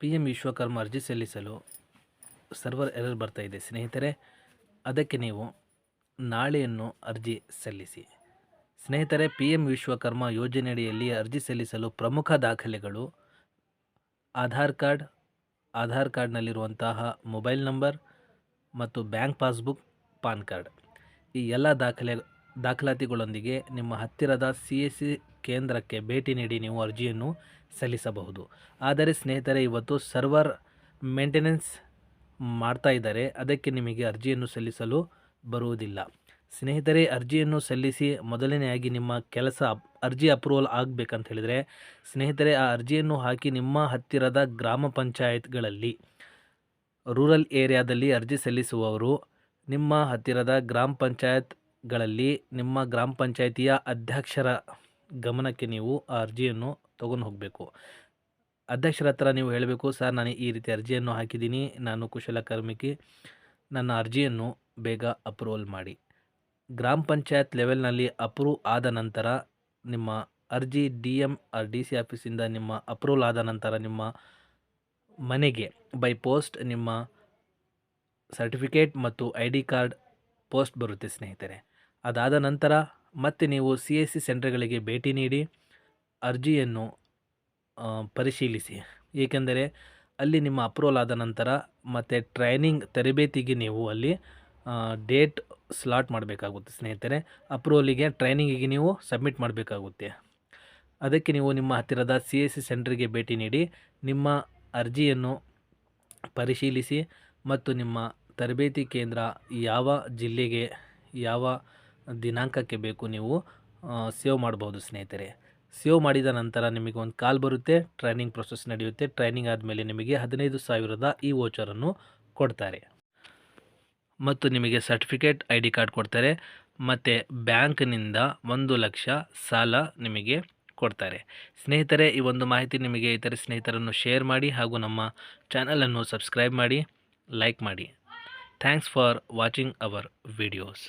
P M Vishwakarma ಅರ್ಜಿ ಸಲ್ಲಿಸಲು server error ಬರ್ತಾ ಇದೆ. ಸ್ನೇಹಿತರೆ, ಅದಕ್ಕೆ ನೀವು ನಾಳೆಯನ್ನು ಅರ್ಜಿ ಸಲ್ಲಿಸಿ. ಸ್ನೇಹಿತರೆ ಪಿ ಎಂ ವಿಶ್ವಕರ್ಮ ಯೋಜನೆಯಡಿಯಲ್ಲಿ ಅರ್ಜಿ ಸಲ್ಲಿಸಲು ಪ್ರಮುಖ ದಾಖಲೆಗಳು ಆಧಾರ್ ಕಾರ್ಡ್, ಆಧಾರ್ ಕಾರ್ಡ್ನಲ್ಲಿರುವಂತಹ ಮೊಬೈಲ್ ನಂಬರ್ ಮತ್ತು ಬ್ಯಾಂಕ್ ಪಾಸ್ಬುಕ್, ಪಾನ್ ಕಾರ್ಡ್. ಈ ಎಲ್ಲ ದಾಖಲೆ, ದಾಖಲಾತಿಗಳೊಂದಿಗೆ ನಿಮ್ಮ ಹತ್ತಿರದ ಸಿ ಎಸ್ ಸಿ ಕೇಂದ್ರಕ್ಕೆ ಭೇಟಿ ನೀಡಿ ನೀವು ಅರ್ಜಿಯನ್ನು ಸಲ್ಲಿಸಬಹುದು. ಆದರೆ ಸ್ನೇಹಿತರೆ, ಇವತ್ತು ಸರ್ವರ್ ಮೇಂಟೆನೆನ್ಸ್ ಮಾಡ್ತಾ ಇದ್ದಾರೆ. ಅದಕ್ಕೆ ನಿಮಗೆ ಅರ್ಜಿಯನ್ನು ಸಲ್ಲಿಸಲು ಬರುವುದಿಲ್ಲ. ಸ್ನೇಹಿತರೆ, ಅರ್ಜಿಯನ್ನು ಸಲ್ಲಿಸಿ ಮೊದಲನೆಯಾಗಿ ನಿಮ್ಮ ಕೆಲಸ ಅರ್ಜಿ ಅಪ್ರೂವಲ್ ಆಗಬೇಕಂತ ಹೇಳಿದರೆ, ಸ್ನೇಹಿತರೆ, ಆ ಅರ್ಜಿಯನ್ನು ಹಾಕಿ ನಿಮ್ಮ ಹತ್ತಿರದ ಗ್ರಾಮ ಪಂಚಾಯತ್ಗಳಲ್ಲಿ, ರೂರಲ್ ಏರಿಯಾದಲ್ಲಿ ಅರ್ಜಿ ಸಲ್ಲಿಸುವವರು, ನಿಮ್ಮ ಹತ್ತಿರದ ಗ್ರಾಮ ಪಂಚಾಯತ್ಗಳಲ್ಲಿ ನಿಮ್ಮ ಗ್ರಾಮ ಪಂಚಾಯಿತಿಯ ಅಧ್ಯಕ್ಷರ ಗಮನಕ್ಕೆ ನೀವು ಆ ಅರ್ಜಿಯನ್ನು ತೊಗೊಂಡು ಹೋಗಬೇಕು. ಅಧ್ಯಕ್ಷರ ಹತ್ರ ನೀವು ಹೇಳಬೇಕು, ಸರ್, ನಾನು ಈ ರೀತಿ ಅರ್ಜಿಯನ್ನು ಹಾಕಿದ್ದೀನಿ. ನಾನು ಕುಶಲಕರ್ಮಿಗೆ ನನ್ನ ಅರ್ಜಿಯನ್ನು ಬೇಗ ಅಪ್ರೂವಲ್ ಮಾಡಿ. ಗ್ರಾಮ ಪಂಚಾಯತ್ ಲೆವೆಲ್ನಲ್ಲಿ ಅಪ್ರೂವ್ ಆದ ನಂತರ ನಿಮ್ಮ ಅರ್ಜಿ D M R D C ಆಫೀಸಿಂದ ನಿಮ್ಮ ಅಪ್ರೂವಲ್ ಆದ ನಂತರ ನಿಮ್ಮ ಮನೆಗೆ ಬೈ ಪೋಸ್ಟ್ ನಿಮ್ಮ ಸರ್ಟಿಫಿಕೇಟ್ ಮತ್ತು ಐ ಡಿ ಕಾರ್ಡ್ ಪೋಸ್ಟ್ ಬರುತ್ತೆ, ಸ್ನೇಹಿತರೆ. ಅದಾದ ನಂತರ ಮತ್ತೆ ನೀವು ಸಿ ಎಸ್ ಸಿ ಸೆಂಟರ್ಗಳಿಗೆ ಭೇಟಿ ನೀಡಿ ಅರ್ಜಿಯನ್ನು ಪರಿಶೀಲಿಸಿ. ಏಕೆಂದರೆ ಅಲ್ಲಿ ನಿಮ್ಮ ಅಪ್ರೂವಲ್ ಆದ ನಂತರ ಮತ್ತು ಟ್ರೈನಿಂಗ್ ತರಬೇತಿಗೆ ನೀವು ಅಲ್ಲಿ ಡೇಟ್ ಸ್ಲಾಟ್ ಮಾಡಬೇಕಾಗುತ್ತೆ ಸ್ನೇಹಿತರೆ. ಅಪ್ರೂವಲಿಗೆ, ಟ್ರೈನಿಂಗಿಗೆ ನೀವು ಸಬ್ಮಿಟ್ ಮಾಡಬೇಕಾಗುತ್ತೆ. ಅದಕ್ಕೆ ನೀವು ನಿಮ್ಮ ಹತ್ತಿರದ ಸಿ ಎಸ್ ಸಿ ಸೆಂಟ್ರಿಗೆ ಭೇಟಿ ನೀಡಿ ನಿಮ್ಮ ಅರ್ಜಿಯನ್ನು ಪರಿಶೀಲಿಸಿ ಮತ್ತು ನಿಮ್ಮ ತರಬೇತಿ ಕೇಂದ್ರ ಯಾವ ಜಿಲ್ಲೆಗೆ, ಯಾವ ದಿನಾಂಕಕ್ಕೆ ಬೇಕು ನೀವು ಸೇವ್ ಮಾಡ್ಬೋದು ಸ್ನೇಹಿತರೆ. ಸೇವ್ ಮಾಡಿದ ನಂತರ ನಿಮಗೆ ಒಂದು ಕಾಲ್ ಬರುತ್ತೆ, ಟ್ರೈನಿಂಗ್ ಪ್ರೊಸೆಸ್ ನಡೆಯುತ್ತೆ. ಟ್ರೈನಿಂಗ್ ಆದಮೇಲೆ ನಿಮಗೆ ಹದಿನೈದು ಸಾವಿರದ ಈ ವೋಚರನ್ನು ಕೊಡ್ತಾರೆ. ಮತ್ತು ನಿಮಗೆ ಸರ್ಟಿಫಿಕೇಟ್ ಐ ಡಿ ಕಾರ್ಡ್ ಕೊಡ್ತಾರೆ. ಮತ್ತು ಬ್ಯಾಂಕ್ನಿಂದ ಒಂದು ಲಕ್ಷ ಸಾಲ ನಿಮಗೆ ಕೊಡ್ತಾರೆ. ಸ್ನೇಹಿತರೆ, ಈ ಒಂದು ಮಾಹಿತಿ ನಿಮಗೆ ಇತರ ಸ್ನೇಹಿತರನ್ನು ಶೇರ್ ಮಾಡಿ ಹಾಗೂ ನಮ್ಮ ಚಾನಲನ್ನು ಸಬ್ಸ್ಕ್ರೈಬ್ ಮಾಡಿ, ಲೈಕ್ ಮಾಡಿ. Thanks for watching our videos.